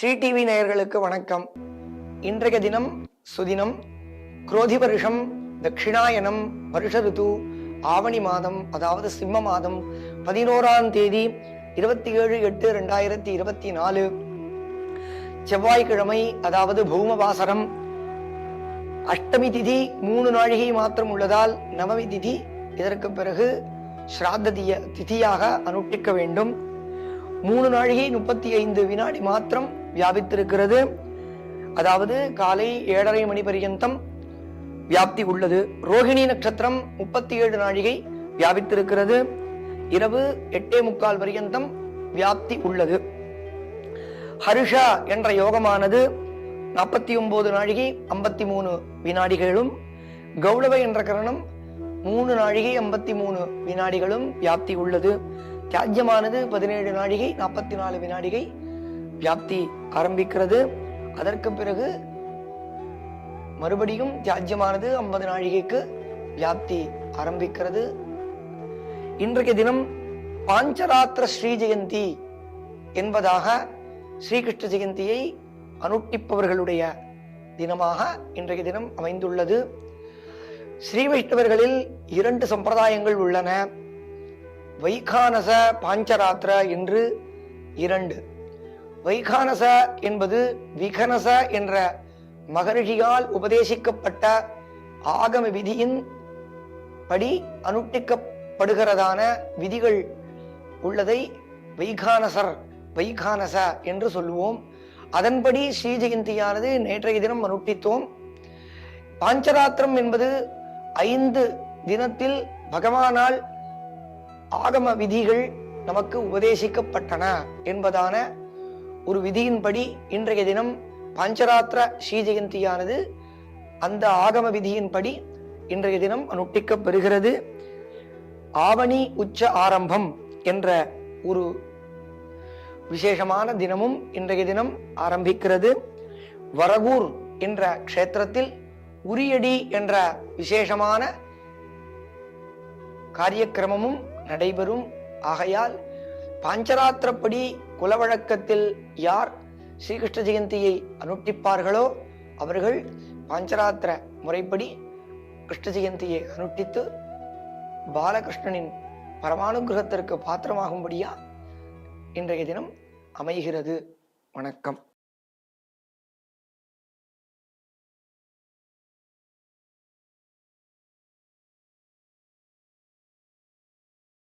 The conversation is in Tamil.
ஸ்ரீ டிவி நேயர்களுக்கு வணக்கம். இன்றைய தினம் சுதினம் குரோதி வருஷம் தட்சிணாயனம் வருஷ ரித்து ஆவணி மாதம் அதாவது சிம்ம மாதம் பதினோராம் தேதி இருபத்தி ஏழு எட்டு ரெண்டாயிரத்தி இருபத்தி நாலு. செவ்வாய்க்கிழமை அதாவது பௌமவாசரம். அஷ்டமி திதி மூணு நாழிகை மாத்திரம் உள்ளதால் நவமி திதி இதற்கு பிறகு ஸ்ராத்த திதியாக அனுஷ்டிக்க வேண்டும். மூணு நாழிகை முப்பத்தி ஐந்து வினாடி மாத்திரம் வியாபித்திருக்கிறது. அதாவது காலை ஏழரை மணி பரியந்தம் வியாப்தி உள்ளது. ரோகிணி நட்சத்திரம் முப்பத்தி ஏழு நாழிகை வியாபித்திருக்கிறது. இரவு எட்டே முக்கால் பரியந்தம் வியாப்தி உள்ளது. ஹர்ஷா என்ற யோகமானது நாற்பத்தி ஒன்பது நாழிகை ஐம்பத்தி மூணு வினாடிகளும் கௌளவ என்ற கரணம் மூணு நாழிகை ஐம்பத்தி மூணு வினாடிகளும் வியாப்தி உள்ளது. தியாஜ்யமானது பதினேழு நாழிகை நாற்பத்தி நாலு வினாடிகை வியாப்தி ஆரம்பிக்கிறது. அதற்கு பிறகு மறுபடியும் தியாஜ்யமானது ஐம்பது நாழிகைக்கு வியாப்தி ஆரம்பிக்கிறது. இன்றைய தினம் பாஞ்சராத்திர ஸ்ரீ ஜெயந்தி என்பதாக ஸ்ரீகிருஷ்ண ஜெயந்தியை அனுட்டிப்பவர்களுடைய தினமாக இன்றைய தினம் அமைந்துள்ளது. ஸ்ரீ வைஷ்ணவர்களில் இரண்டு சம்பிரதாயங்கள் உள்ளன. வைகானச பாஞ்சராத்திர என்று இரண்டு. வைகானச என்பது விகனச என்ற மகரிஷியால் உபதேசிக்கப்பட்ட ஆகம விதியின் படி அனுட்டிக்கப்படுகிறதான விதிகள் உள்ளதை வைகானசர் வைகானச என்று சொல்லுவோம். அதன்படி ஸ்ரீ ஜெயந்தியானது நேற்றைய தினம் அனுட்டித்தோம் பாஞ்சராத்திரம் என்பது ஐந்து தினத்தில் பகவானால் ஆகம விதிகள் நமக்கு உபதேசிக்கப்பட்டன என்பதான ஒரு விதியின்படி இன்றைய தினம் பஞ்சராத்திர ஸ்ரீஜெயந்தியானது அந்த ஆகம விதியின்படி இன்றைய தினம் அனுட்டிக்கப்பெறுகிறது ஆவணி உச்ச ஆரம்பம் என்ற ஒரு விசேஷமான தினமும் இன்றைய தினம் ஆரம்பிக்கிறது. வரகூர் என்ற க்ஷேத்திரத்தில் உரியடி என்ற விசேஷமான காரியக்கிரமமும் நடைபெறும். ஆகையால் பாஞ்சராத்திரப்படி குலவழக்கத்தில் யார் ஸ்ரீகிருஷ்ண ஜெயந்தியை அனுட்டிப்பார்களோ அவர்கள் பாஞ்சராத்திர முறைப்படி கிருஷ்ண ஜெயந்தியை அனுட்டித்து பாலகிருஷ்ணனின் பரமானுகிரகத்திற்கு பாத்திரமாகும்படியா இன்றைய தினம் அமைகிறது. வணக்கம்.